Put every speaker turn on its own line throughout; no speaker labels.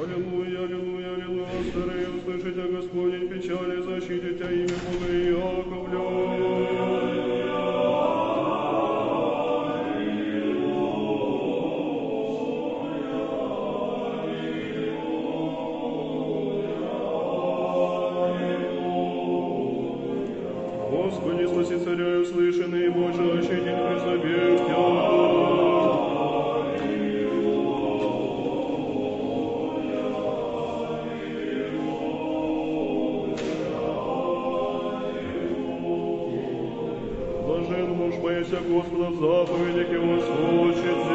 Аллилуйя, аллилуйя, аллилуйя, старые, услышите, Господень, печали, защитите имя Бога Иаковля. Господи, спаси царя и услышанный, Боже, защитить призовешь Тебя. Господа в заповедях его сочит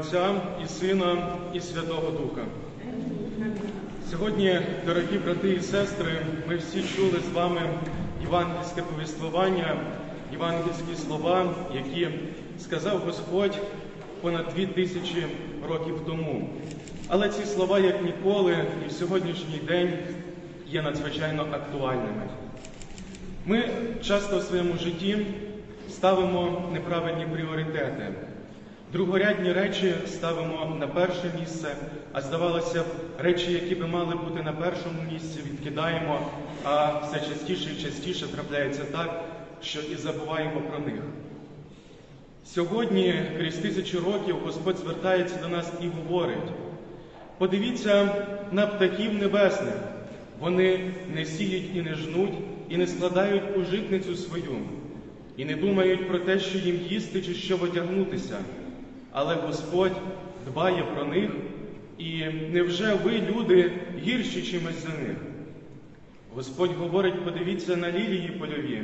Отця і Сина, і Святого Духа. Сьогодні, дорогі брати і сестри, ми всі чули з вами євангельське повіствування, євангельські слова, які сказав Господь понад дві тисячі років тому. Але ці слова, як ніколи, і в сьогоднішній день є надзвичайно актуальними. Ми часто в своєму житті ставимо неправильні пріоритети. Другорядні речі ставимо на перше місце, а здавалося б, речі, які би мали бути на першому місці, відкидаємо, а все частіше і частіше трапляється так, що і забуваємо про них. Сьогодні, крізь тисячі років, Господь звертається до нас і говорить: подивіться на птахів небесних, вони не сіють і не жнуть, і не складають у житницю свою, і не думають про те, що їм їсти чи що одягнутися. Але Господь дбає про них, і невже ви, люди, гірші чимось за них? Господь говорить, подивіться на лілії польові.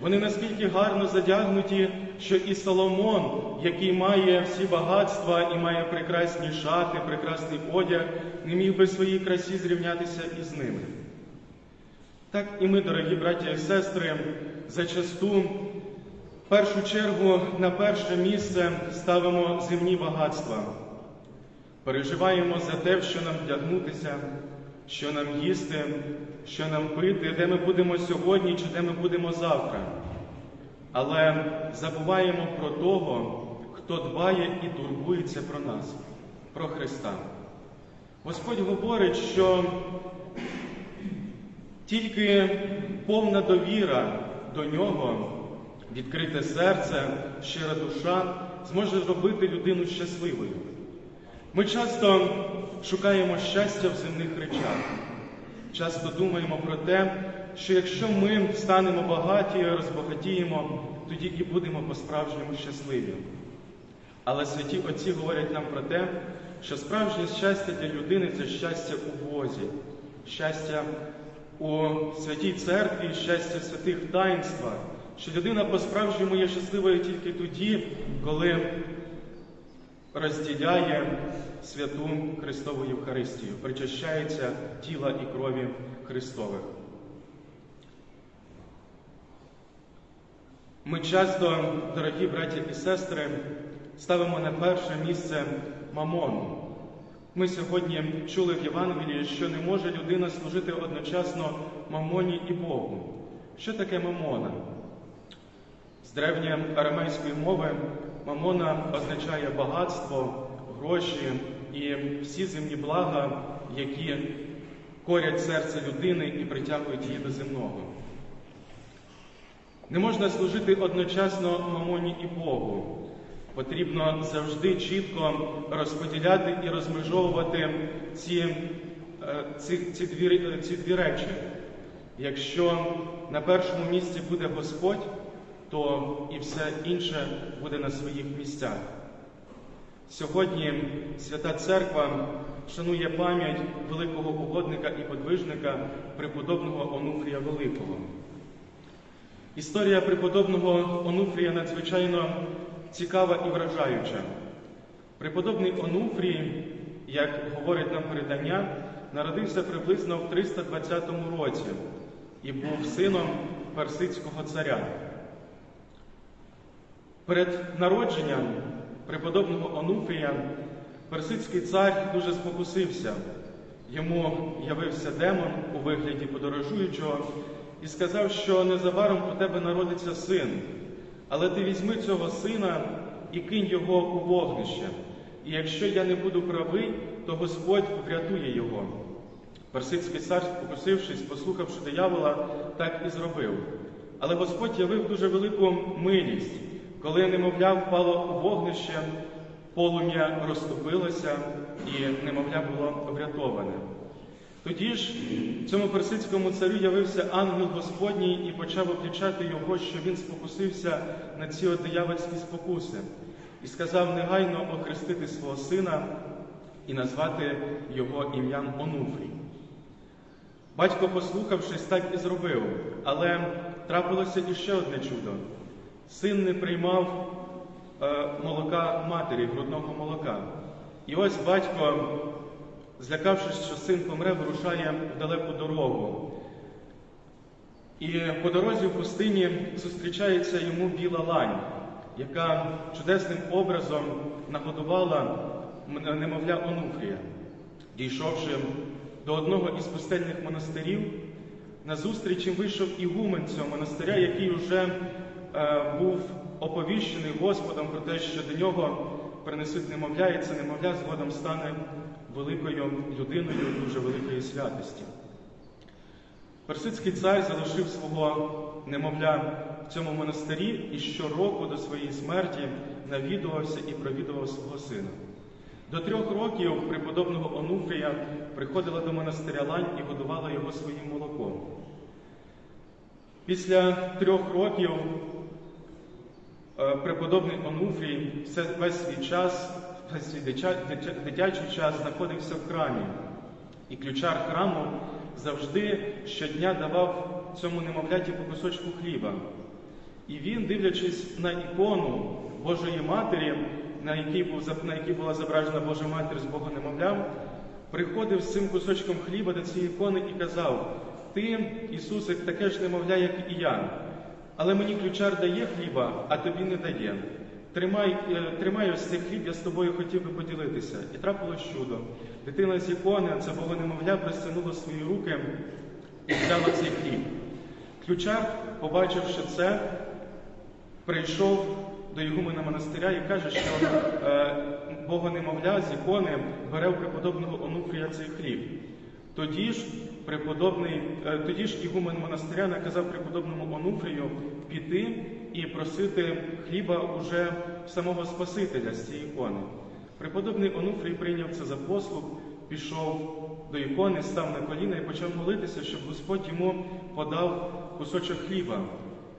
Вони наскільки гарно задягнуті, що і Соломон, який має всі багатства і має прекрасні шати, прекрасний одяг, не міг би своїй красі зрівнятися із ними. Так і ми, дорогі браття і сестри, зачасту першу чергу на перше місце ставимо земні багатства. Переживаємо за те, що нам вдягнутися, що нам їсти, що нам пити, де ми будемо сьогодні чи де ми будемо завтра. Але забуваємо про того, хто дбає і турбується про нас, про Христа. Господь говорить, що тільки повна довіра до Нього, відкрите серце, щира душа зможе зробити людину щасливою. Ми часто шукаємо щастя в земних речах, часто думаємо про те, що якщо ми станемо багаті, розбагатіємо, тоді і будемо по-справжньому щасливі. Але святі Отці говорять нам про те, що справжнє щастя для людини це щастя у Бозі, щастя у святій церкві, щастя святих таїнствах, що людина по-справжньому є щасливою тільки тоді, коли розділяє святу Христову Євхаристію, причащається тіла і крові Христових. Ми часто, дорогі браті і сестри, ставимо на перше місце мамону. Ми сьогодні чули в Євангелії, що не може людина служити одночасно мамоні і Богу. Що таке мамона? З древньої арамейської мови мамона означає багатство, гроші і всі земні блага, які корять серце людини і притягують її до земного. Не можна служити одночасно мамоні і Богу. Потрібно завжди чітко розподіляти і розмежовувати ці, е, ці, ці, дві, ці дві речі. Якщо на першому місці буде Господь, то і все інше буде на своїх місцях. Сьогодні Свята Церква шанує пам'ять великого угодника і подвижника преподобного Онуфрія Великого. Історія преподобного Онуфрія надзвичайно цікава і вражаюча. Преподобний Онуфрій, як говорить нам передання, народився приблизно в 320 році і був сином персидського царя. Перед народженням преподобного Онуфрія персидський цар дуже спокусився. Йому явився демон у вигляді подорожуючого і сказав, що незабаром у тебе народиться син, але ти візьми цього сина і кинь його у вогнище. І якщо я не буду правий, то Господь врятує його. Персидський цар, спокусившись, послухавши диявола, так і зробив. Але Господь явив дуже велику милість. Коли немовля впало у вогнище, полум'я розтопилося і немовля було врятоване. Тоді ж цьому персидському царю явився ангел Господній і почав облічати його, що він спокусився на ці от диявольські спокуси, і сказав негайно охрестити свого сина і назвати його ім'ям Онуфрій. Батько, послухавшись, так і зробив, але трапилося іще одне чудо. Син не приймав е, молока матері, грудного молока. І ось батько, злякавшись, що син помре, вирушає в далеку дорогу. І по дорозі в пустині зустрічається йому біла лань, яка чудесним образом нагодувала немовля Онуфрія. Дійшовши до одного із пустельних монастирів, назустріч їм вийшов ігумен цього монастиря, який вже е, був оповіщений Господом про те, що до нього принесуть немовля, і це немовля згодом стане великою людиною дуже великої святості. Персидський цар залишив свого немовля в цьому монастирі і щороку до своєї смерті навідувався і провідував свого сина. До трьох років преподобного Онуфрія приходила до монастиря лань і годувала його своїм молоком. Після трьох років е, преподобний Онуфрій весь свій час, весь свій дитя- дитя- дитячий час знаходився в храмі. І ключар храму завжди щодня давав цьому немовляті по кусочку хліба. І він, дивлячись на ікону Божої Матері, на якій, був, на якій була зображена Божа Матір з Богом немовлям, приходив з цим кусочком хліба до цієї ікони і казав: Ти, Ісусик, таке ж немовля, як і я. Але мені ключар дає хліба, а тобі не дає. Тримай, е, тримай ось цей хліб, я з тобою хотів би поділитися. І трапилось чудо. Дитина з ікони, це Бога немовля, простягнула свої руки і взяла цей хліб. Ключар, побачивши це, прийшов до Ігумена монастиря і каже, що е, Бога немовля з ікони бере у преподобного Онуфрія цей хліб. Тоді ж преподобний, е, тоді ж Ігумен монастиря наказав преподобному Онуфрію піти і просити хліба уже самого Спасителя з цієї ікони. Преподобний Онуфрій прийняв це за послуг, пішов до ікони, став на коліна і почав молитися, щоб Господь йому подав кусочок хліба.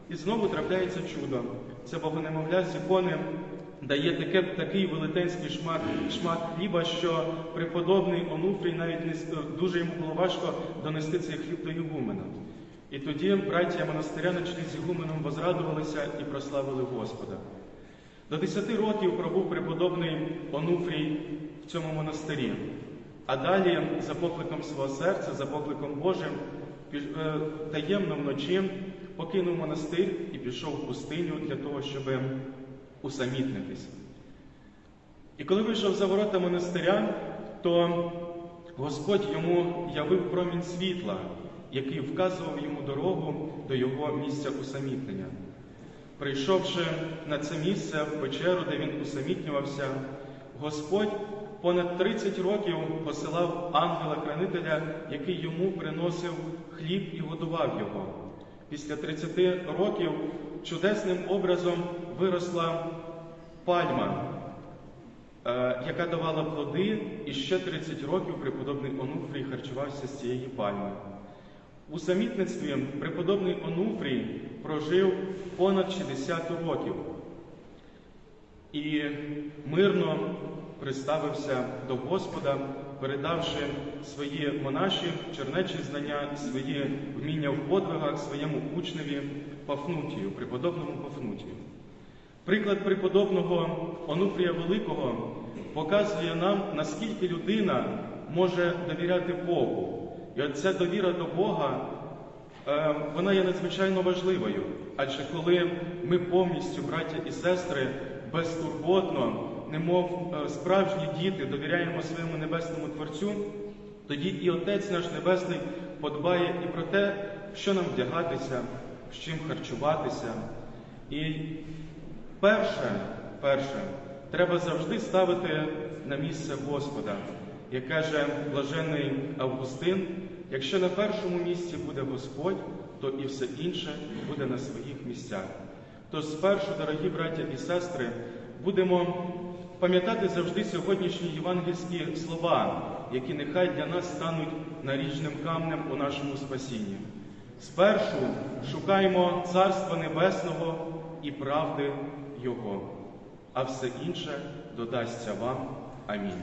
І знову трапляється чудо. Це богонемовля з ікони дає таке, такий велетенський шмат, шмат хліба, що преподобний Онуфрій навіть не дуже йому було важко донести цей хліб до Ігумена. І тоді браття монастиря на чолі з Ігуменом возрадувалися і прославили Господа. До десяти років пробув преподобний Онуфрій в цьому монастирі, а далі за покликом свого серця, за покликом Божим, е, таємно вночі покинув монастир і пішов в пустиню для того, щоб усамітнитись. І коли вийшов за ворота монастиря, то Господь йому явив промінь світла, який вказував йому дорогу до його місця усамітнення. Прийшовши на це місце в печеру, де він усамітнювався, Господь понад 30 років посилав ангела-хранителя, який йому приносив хліб і годував його. Після 30 років чудесним образом виросла пальма, е, яка давала плоди, і ще 30 років преподобний Онуфрій харчувався з цієї пальми. У самітництві преподобний Онуфрій прожив понад 60 років і мирно приставився до Господа, передавши свої монаші, чернечі знання, свої вміння в подвигах своєму учневі Пафнутію, преподобному Пафнутію. Приклад преподобного Онуфрія Великого показує нам, наскільки людина може довіряти Богу. І от ця довіра до Бога, е, вона є надзвичайно важливою. Адже коли ми повністю, браття і сестри, безтурботно, немов е, справжні діти, довіряємо своєму небесному Творцю, тоді і Отець наш Небесний подбає і про те, що нам вдягатися, з чим харчуватися. І перше, перше, треба завжди ставити на місце Господа, як каже блажений Августин, якщо на першому місці буде Господь, то і все інше буде на своїх місцях. Тож спершу, дорогі браття і сестри, будемо пам'ятати завжди сьогоднішні євангельські слова, які нехай для нас стануть наріжним камнем у нашому спасінні. Спершу шукаємо Царства Небесного і правди його, а все інше додасться вам. Амінь.